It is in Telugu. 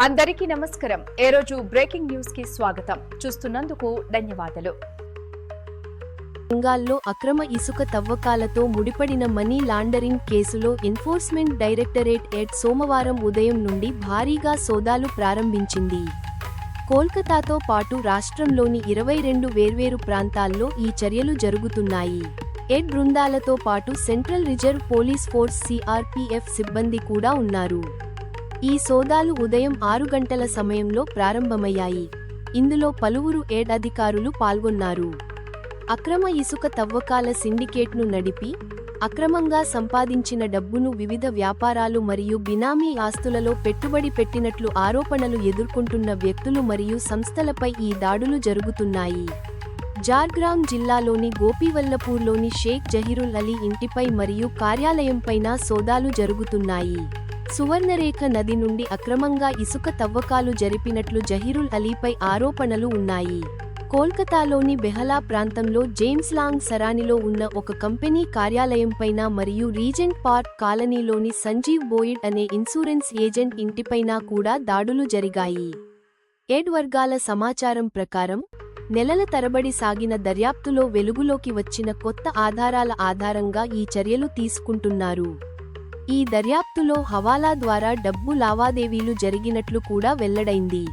అందరికీ నమస్కారం. ఏ రోజు బ్రేకింగ్ న్యూస్కి స్వాగతం. చూస్తున్నందుకు ధన్యవాదాలు. బెంగాల్లో అక్రమ ఇసుక తవ్వకాలతో ముడిపడిన మనీ లాండరింగ్ కేసులో ఎన్ఫోర్స్మెంట్ డైరెక్టరేట్ ఎడ్ సోమవారం ఉదయం నుండి భారీగా సోదాలు ప్రారంభించింది. కోల్కతాతో పాటు రాష్ట్రంలోని ఇరవై రెండు వేర్వేరు ప్రాంతాల్లో ఈ చర్యలు జరుగుతున్నాయి. ఎడ్ బృందాలతో పాటు central reserve police force CRPF సిబ్బంది కూడా ఉన్నారు. ఈ సోదాలు ఉదయం ఆరు గంటల సమయంలో ప్రారంభమయ్యాయి. ఇందులో పలువురు ఏడ్ అధికారులు పాల్గొన్నారు. అక్రమ ఇసుక తవ్వకాల సిండికేట్ను నడిపి అక్రమంగా సంపాదించిన డబ్బును వివిధ వ్యాపారాలు మరియు బినామీ ఆస్తులలో పెట్టుబడి పెట్టినట్లు ఆరోపణలు ఎదుర్కొంటున్న వ్యక్తులు మరియు సంస్థలపై ఈ దాడులు జరుగుతున్నాయి. జార్గ్రామ్ జిల్లాలోని గోపీవల్లపూర్లోని షేక్ జహీరుల్ అలీ ఇంటిపై మరియు కార్యాలయంపైన సోదాలు జరుగుతున్నాయి. సువర్ణరేఖ నది నుండి అక్రమంగా ఇసుక తవ్వకాలు జరిపినట్లు జహీరుల్ అలీపై ఆరోపణలు ఉన్నాయి. కోల్కతాలోని బెహలా ప్రాంతంలో జేమ్స్ లాంగ్ సరానిలో ఉన్న ఒక కంపెనీ కార్యాలయంపైన మరియు రీజెంట్ పార్క్ కాలనీలోని సంజీవ్ బోయిడ్ అనే ఇన్సూరెన్స్ ఏజెంట్ ఇంటిపైన కూడా దాడులు జరిగాయి. ఎడ్ వర్గాల సమాచారం ప్రకారం నెలల తరబడి సాగిన దర్యాప్తులో వెలుగులోకి వచ్చిన కొత్త ఆధారాల ఆధారంగా ఈ చర్యలు తీసుకుంటున్నారు. ఈ దర్యాప్తులో హవాలా ద్వారా డబ్బు లావాదేవీలు జరిగినట్లు కూడా వెల్లడైంది.